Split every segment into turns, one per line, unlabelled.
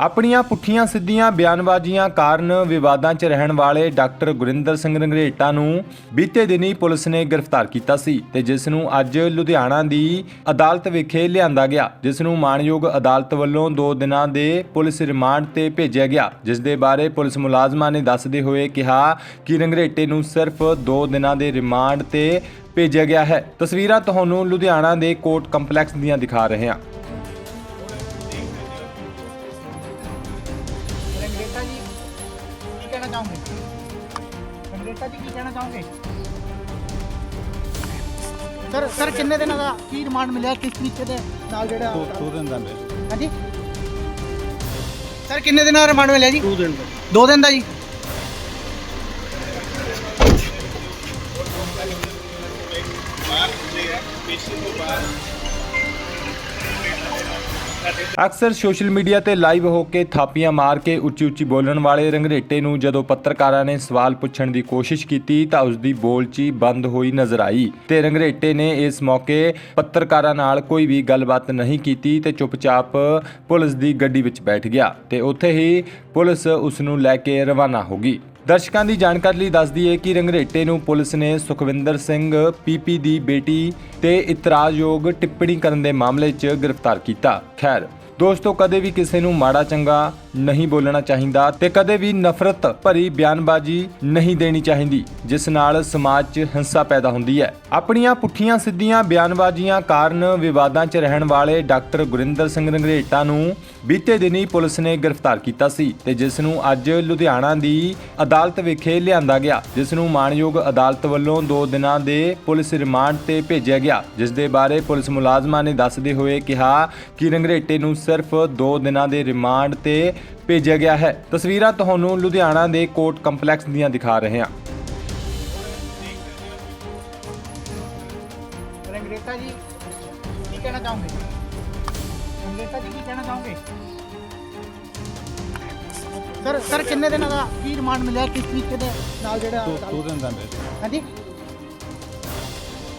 ਆਪਣੀਆਂ ਪੁੱਠੀਆਂ ਸਿੱਧੀਆਂ ਬਿਆਨਬਾਜ਼ੀਆਂ ਕਾਰਨ ਵਿਵਾਦਾਂ 'ਚ ਰਹਿਣ ਵਾਲੇ ਡਾਕਟਰ ਗੁਰਿੰਦਰ ਸਿੰਘ ਰੰਗਰੇਟਾ ਨੂੰ ਬੀਤੇ ਦਿਨੀ ਪੁਲਿਸ ਨੇ ਗ੍ਰਿਫਤਾਰ ਕੀਤਾ ਸੀ ਤੇ ਜਿਸ ਨੂੰ ਅੱਜ ਲੁਧਿਆਣਾ ਦੀ ਅਦਾਲਤ ਵਿਖੇ ਲਿਆਂਦਾ ਗਿਆ, ਜਿਸ ਨੂੰ ਮਾਣਯੋਗ ਅਦਾਲਤ ਵੱਲੋਂ 2 ਦਿਨਾਂ ਦੇ ਪੁਲਿਸ ਰਿਮਾਂਡ ਤੇ ਭੇਜਿਆ ਗਿਆ। ਜਿਸ ਦੇ ਬਾਰੇ ਪੁਲਿਸ ਮੁਲਾਜ਼ਮਾਂ ਨੇ ਦੱਸਦੇ ਹੋਏ ਕਿਹਾ ਕਿ ਰੰਗਰੇਟੇ ਨੂੰ ਸਿਰਫ 2 ਦਿਨਾਂ ਦੇ ਰਿਮਾਂਡ ਤੇ ਭੇਜਿਆ ਗਿਆ ਹੈ। ਤਸਵੀਰਾਂ ਤੁਹਾਨੂੰ ਲੁਧਿਆਣਾ ਦੇ ਕੋਰਟ ਕੰਪਲੈਕਸ ਦੀਆਂ ਦਿਖਾ ਰਹੇ ਹਾਂ।
ਰੰਗਰੇਟਾ ਜੀ ਕੀ ਕਹਿਣਾ ਚਾਹੋਗੇ? ਰੰਗਰੇਟਾ ਜੀ ਕੀ ਕਹਿਣਾ ਚਾਹੋਗੇ? ਸਰ ਸਰ ਕਿੰਨੇ ਦਿਨਾਂ ਦਾ ਕੀ ਰਿਮਾਂਡ ਮਿਲਿਆ? ਕਿਸ ਤਰੀਕੇ ਦੇ ਨਾਲ ਜਿਹੜਾ
ਦੋ ਦਿਨ ਦਾ
ਹਾਂਜੀ? ਸਰ ਕਿੰਨੇ ਦਿਨਾਂ ਦਾ ਰਿਮਾਂਡ ਮਿਲਿਆ ਜੀ?
ਦੋ ਦਿਨ ਦਾ।
ਦੋ ਦਿਨ ਦਾ ਜੀ?
ਅਕਸਰ ਸੋਸ਼ਲ ਮੀਡੀਆ ਤੇ ਲਾਈਵ ਹੋ ਕੇ ਥਾਪੀਆਂ ਮਾਰ ਕੇ ਉੱਚੀ ਉੱਚੀ ਬੋਲਣ ਵਾਲੇ ਰੰਗਰੇਟੇ ਨੂੰ ਜਦੋਂ ਪੱਤਰਕਾਰਾਂ ਨੇ ਸਵਾਲ ਪੁੱਛਣ ਦੀ ਕੋਸ਼ਿਸ਼ ਕੀਤੀ ਤਾਂ ਉਸ ਦੀ ਬੋਲਚੀ ਬੰਦ ਹੋਈ ਨਜ਼ਰ ਆਈ ਤੇ ਰੰਗਰੇਟੇ ਨੇ ਇਸ ਮੌਕੇ ਪੱਤਰਕਾਰਾਂ ਨਾਲ ਕੋਈ ਵੀ ਗੱਲਬਾਤ ਨਹੀਂ ਕੀਤੀ ਤੇ ਚੁੱਪਚਾਪ ਪੁਲਿਸ ਦੀ ਗੱਡੀ ਵਿੱਚ ਬੈਠ ਗਿਆ ਤੇ ਉੱਥੇ ਹੀ ਪੁਲਿਸ ਉਸ ਨੂੰ ਲੈ ਕੇ ਰਵਾਨਾ ਹੋ ਗਈ। ਦਰਸ਼ਕਾਂ ਦੀ ਜਾਣਕਾਰੀ ਲਈ ਦੱਸ ਦਈਏ ਕਿ ਰੰਗਰੇਟੇ ਨੂੰ ਪੁਲਿਸ ਨੇ ਸੁਖਵਿੰਦਰ ਸਿੰਘ ਪੀਪੀ ਦੀ ਬੇਟੀ ਤੇ ਇਤਰਾਜ਼ਯੋਗ ਟਿੱਪਣੀ ਕਰਨ ਦੇ ਮਾਮਲੇ 'ਚ ਗ੍ਰਿਫਤਾਰ ਕੀਤਾ। ਖੈਰ, ਦੋਸਤੋ, ਕਦੇ ਵੀ ਕਿਸੇ ਨੂੰ ਮਾੜਾ ਚੰਗਾ ਨਹੀਂ ਬੋਲਣਾ ਚਾਹੀਦਾ ਤੇ ਕਦੇ ਵੀ ਨਫ਼ਰਤ ਭਰੀ ਬਿਆਨਬਾਜ਼ੀ ਨਹੀਂ ਦੇਣੀ ਚਾਹੀਦੀ, ਜਿਸ ਨਾਲ ਸਮਾਜ 'ਚ ਹਿੰਸਾ ਪੈਦਾ ਹੁੰਦੀ ਹੈ। ਆਪਣੀਆਂ ਪੁੱਠੀਆਂ ਸਿੱਧੀਆਂ ਬਿਆਨਬਾਜ਼ੀਆਂ ਕਾਰਨ ਵਿਵਾਦਾਂ 'ਚ ਰਹਿਣ ਵਾਲੇ ਡਾਕਟਰ ਗੁਰਿੰਦਰ ਸਿੰਘ ਰੰਗਰੇਟਾ ਨੂੰ ਬੀਤੇ ਦਿਨੀ ਪੁਲਿਸ ਨੇ ਗ੍ਰਿਫਤਾਰ ਕੀਤਾ ਸੀ ਤੇ ਜਿਸ ਨੂੰ ਅੱਜ ਲੁਧਿਆਣਾ ਦੀ ਅਦਾਲਤ ਵਿਖੇ ਲਿਆਂਦਾ ਗਿਆ, ਜਿਸ ਨੂੰ ਮਾਣਯੋਗ ਅਦਾਲਤ ਵੱਲੋਂ 2 ਦਿਨਾਂ ਦੇ ਪੁਲਿਸ ਰਿਮਾਂਡ ਤੇ ਭੇਜਿਆ ਗਿਆ। ਜਿਸ ਦੇ ਬਾਰੇ ਪੁਲਿਸ ਮੁਲਾਜ਼ਮਾਂ ਨੇ ਦੱਸਦੇ ਹੋਏ ਕਿਹਾ ਕਿ ਰੰਗਰੇਟੇ ਨੂੰ ਸਿਰਫ 2 ਦਿਨਾਂ ਦੇ ਰਿਮਾਂਡ ਤੇ ਭੇਜਿਆ ਗਿਆ ਹੈ। ਤਸਵੀਰਾਂ ਤੁਹਾਨੂੰ ਲੁਧਿਆਣਾ ਦੇ ਕੋਰਟ ਕੰਪਲੈਕਸ ਦੀਆਂ ਦਿਖਾ ਰਹੇ ਹਾਂ।
ਰੰਗਰੇਟਾ ਜੀ ਕੀ ਕਹਿਣਾ ਚਾਹੋਗੇ? ਰੰਗਰੇਟਾ ਜੀ ਕੀ ਕਹਿਣਾ ਚਾਹੋਗੇ? ਸਰ ਸਰ ਕਿੰਨੇ ਦਿਨਾਂ ਦਾ ਕੀ ਰਿਮਾਂਡ ਮਿਲਿਆ? ਕਿਸ ਤਰੀਕੇ ਦੇ ਨਾਲ ਜਿਹੜਾ
ਦੋ ਦਿਨ ਦਾ
ਹਾਂਜੀ?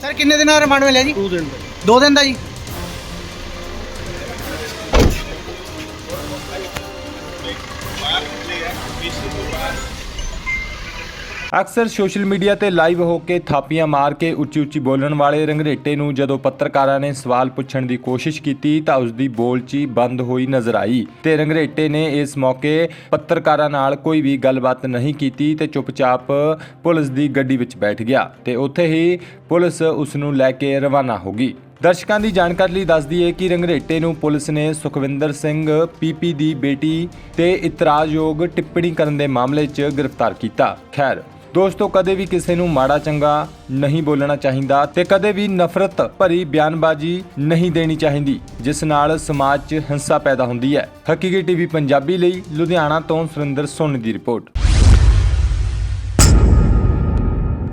ਸਰ ਕਿੰਨੇ ਦਿਨਾਂ ਦਾ ਰਿਮਾਂਡ ਮਿਲਿਆ ਜੀ?
ਦੋ ਦਿਨ ਦਾ।
ਦੋ ਦਿਨ ਦਾ ਜੀ?
ਅਕਸਰ ਸੋਸ਼ਲ ਮੀਡੀਆ ਤੇ ਲਾਈਵ ਹੋ ਕੇ ਥਾਪੀਆਂ ਮਾਰ ਕੇ ਉੱਚੀ ਉੱਚੀ ਬੋਲਣ ਵਾਲੇ ਰੰਗਰੇਟੇ ਨੂੰ ਜਦੋਂ ਪੱਤਰਕਾਰਾਂ ਨੇ ਸਵਾਲ ਪੁੱਛਣ ਦੀ ਕੋਸ਼ਿਸ਼ ਕੀਤੀ ਤਾਂ ਉਸ ਦੀ ਬੋਲਚੀ ਬੰਦ ਹੋਈ ਨਜ਼ਰ ਆਈ ਤੇ ਰੰਗਰੇਟੇ ਨੇ ਇਸ ਮੌਕੇ ਪੱਤਰਕਾਰਾਂ ਨਾਲ ਕੋਈ ਵੀ ਗੱਲਬਾਤ ਨਹੀਂ ਕੀਤੀ ਤੇ ਚੁੱਪਚਾਪ ਪੁਲਿਸ ਦੀ ਗੱਡੀ ਵਿੱਚ ਬੈਠ ਗਿਆ ਤੇ ਉੱਥੇ ਹੀ ਪੁਲਿਸ ਉਸ ਨੂੰ ਲੈ ਕੇ ਰਵਾਨਾ ਹੋ ਗਈ। ਦਰਸ਼ਕਾਂ ਦੀ ਜਾਣਕਾਰੀ ਲਈ ਦੱਸ ਦਈਏ ਕਿ ਰੰਗਰੇਟੇ ਨੂੰ ਪੁਲਿਸ ਨੇ ਸੁਖਵਿੰਦਰ ਸਿੰਘ ਪੀਪੀ ਦੀ ਬੇਟੀ ਤੇ ਇਤਰਾਜ਼ਯੋਗ ਟਿੱਪਣੀ ਕਰਨ ਦੇ ਮਾਮਲੇ 'ਚ ਗ੍ਰਿਫਤਾਰ ਕੀਤਾ। ਖੈਰ, ਦੋਸਤੋ, ਕਦੇ ਵੀ ਕਿਸੇ ਨੂੰ ਮਾੜਾ ਚੰਗਾ ਨਹੀਂ ਬੋਲਣਾ ਚਾਹੀਦਾ ਤੇ ਕਦੇ ਵੀ ਨਫ਼ਰਤ ਭਰੀ ਬਿਆਨਬਾਜ਼ੀ ਨਹੀਂ ਦੇਣੀ ਚਾਹੀਦੀ, ਜਿਸ ਨਾਲ ਸਮਾਜ 'ਚ ਹਿੰਸਾ ਪੈਦਾ ਹੁੰਦੀ ਹੈ। ਹਕੀਕੀ ਟੀਵੀ ਪੰਜਾਬੀ ਲਈ ਲੁਧਿਆਣਾ ਤੋਂ ਸੁਰਿੰਦਰ ਸੋਨੀ ਦੀ ਰਿਪੋਰਟ।